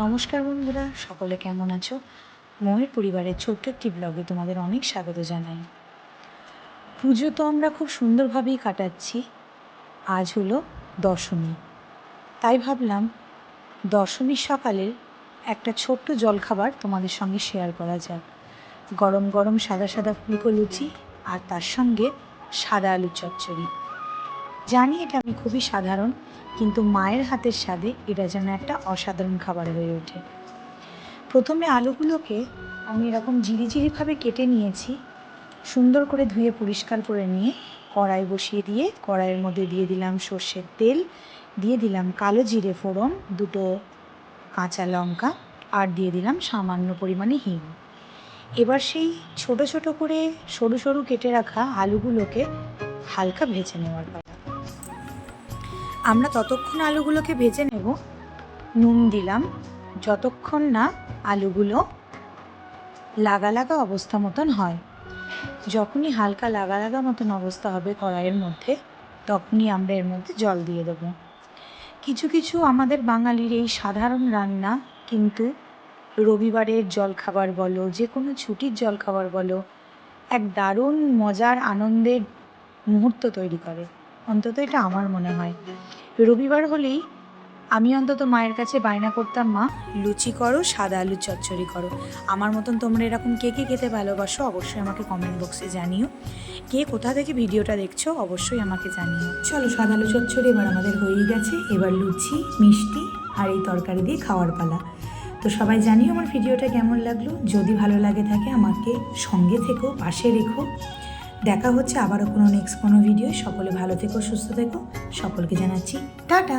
নমস্কার বন্ধুরা, সকলে কেমন আছো? ময়ের পরিবারের ছোট্ট একটি ব্লগে তোমাদের অনেক স্বাগত জানাই। পুজো তো আমরা খুব সুন্দরভাবেই কাটাচ্ছি। আজ হলো দশমী। তাই ভাবলাম দশমীর সকালের একটা ছোট্ট জলখাবার তোমাদের সঙ্গে শেয়ার করা যাক। গরম গরম সাদা সাদা ফুলকো লুচি আর তার সঙ্গে সাদা আলু চচ্চড়ি। জানি এটা আমি খুবই সাধারণ, কিন্তু মায়ের হাতের স্বাদে এটা যেন একটা অসাধারণ খাবার হয়ে ওঠে। প্রথমে আলুগুলোকে আমি এরকম ঝিরিঝিরিভাবে কেটে নিয়েছি, সুন্দর করে ধুয়ে পরিষ্কার করে নিয়ে কড়াই বসিয়ে দিয়ে কড়াইয়ের মধ্যে দিয়ে দিলাম সর্ষের তেল, দিয়ে দিলাম কালো জিরে ফোড়ন, দুটো কাঁচা লঙ্কা, আর দিয়ে দিলাম সামান্য পরিমাণে হিং। এবার সেই ছোট ছোট করে সরু সরু কেটে রাখা আলুগুলোকে হালকা ভেজে নেওয়ার পালা আমরা ততক্ষণ আলুগুলোকে ভেজে নেব। নুন দিলাম। যতক্ষণ না আলুগুলো লাগা লাগা অবস্থা মতন হয়। যখনই হালকা লাগা লাগা মতন অবস্থা হবে কড়াইয়ের মধ্যে, তখনই আমরা এর মধ্যে জল দিয়ে দেবো। কিছু কিছু আমাদের বাঙালির এই সাধারণ রান্না কিন্তু রবিবারের জলখাবার বলো যে কোনো ছুটির জলখাবার বলো, এক দারুণ মজার আনন্দের মুহূর্ত তৈরি করে। অন্তত এটা আমার মনে হয়। রবিবার হলেই আমি অন্তত মায়ের কাছে বায়না করতাম, মা, লুচি করো, সাদা আলুর চচ্চড়ি করো। আমার মতন তোমরা এরকম কে কে খেতে ভালোবাসো, অবশ্যই আমাকে কমেন্ট বক্সে জানিও। কে কোথা থেকে ভিডিওটা দেখছ, অবশ্যই আমাকে জানিও। চলো, সাদা আলু চচ্চড়ি এবার আমাদের হয়েই গেছে। এবার লুচি, মিষ্টি আর এই তরকারি দিয়ে খাওয়ার পালা। তো সবাই জানিও আমার ভিডিওটা কেমন লাগল। যদি ভালো লাগে থাকে আমাকে সঙ্গে থেকো, পাশে রেখো। দেখা হচ্ছে আবারও কোনো নেক্সট কোনো ভিডিও সকলে ভালো থেকো, সুস্থ থেকো। সকলকে জানাচ্ছি টাটা।